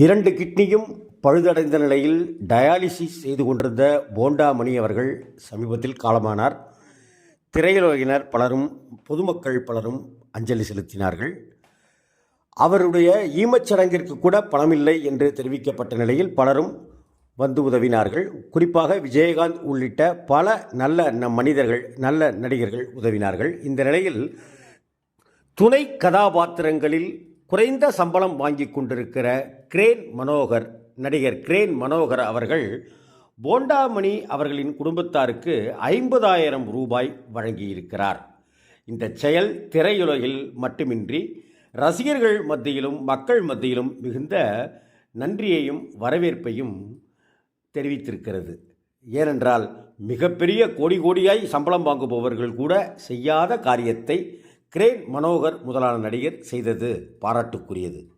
இரண்டு கிட்னியும் பழுதடைந்த நிலையில் டயாலிசிஸ் செய்து கொண்டிருந்த போண்டா மணி அவர்கள் சமீபத்தில் காலமானார். திரையுலகினர் பலரும் பொதுமக்கள் பலரும் அஞ்சலி செலுத்தினார்கள். அவருடைய ஈமச்சடங்கிற்கு கூட பணமில்லை என்று தெரிவிக்கப்பட்ட நிலையில் பலரும் வந்து உதவினார்கள். குறிப்பாக விஜயகாந்த் உள்ளிட்ட பல நல்ல நம் மனிதர்கள் நல்ல நடிகர்கள் உதவினார்கள். இந்த நிலையில் துணை கதாபாத்திரங்களில் குறைந்த சம்பளம் வாங்கி கொண்டிருக்கிற கிரேன் மனோகர் நடிகர் கிரேன் மனோகர் அவர்கள் போண்டாமணி அவர்களின் குடும்பத்தாருக்கு ஐம்பதாயிரம் ரூபாய் வழங்கியிருக்கிறார். இந்த செயல் திரையுலகில் மட்டுமின்றி ரசிகர்கள் மத்தியிலும் மக்கள் மத்தியிலும் மிகுந்த நன்றியையும் வரவேற்பையும் தெரிவித்திருக்கிறது. ஏனென்றால் மிகப்பெரிய கோடி கோடியாய் சம்பளம் வாங்குபவர்கள் கூட செய்யாத காரியத்தை கிரேன் மனோகர் முதலான நடிகர் செய்தது பாராட்டுக்குரியது.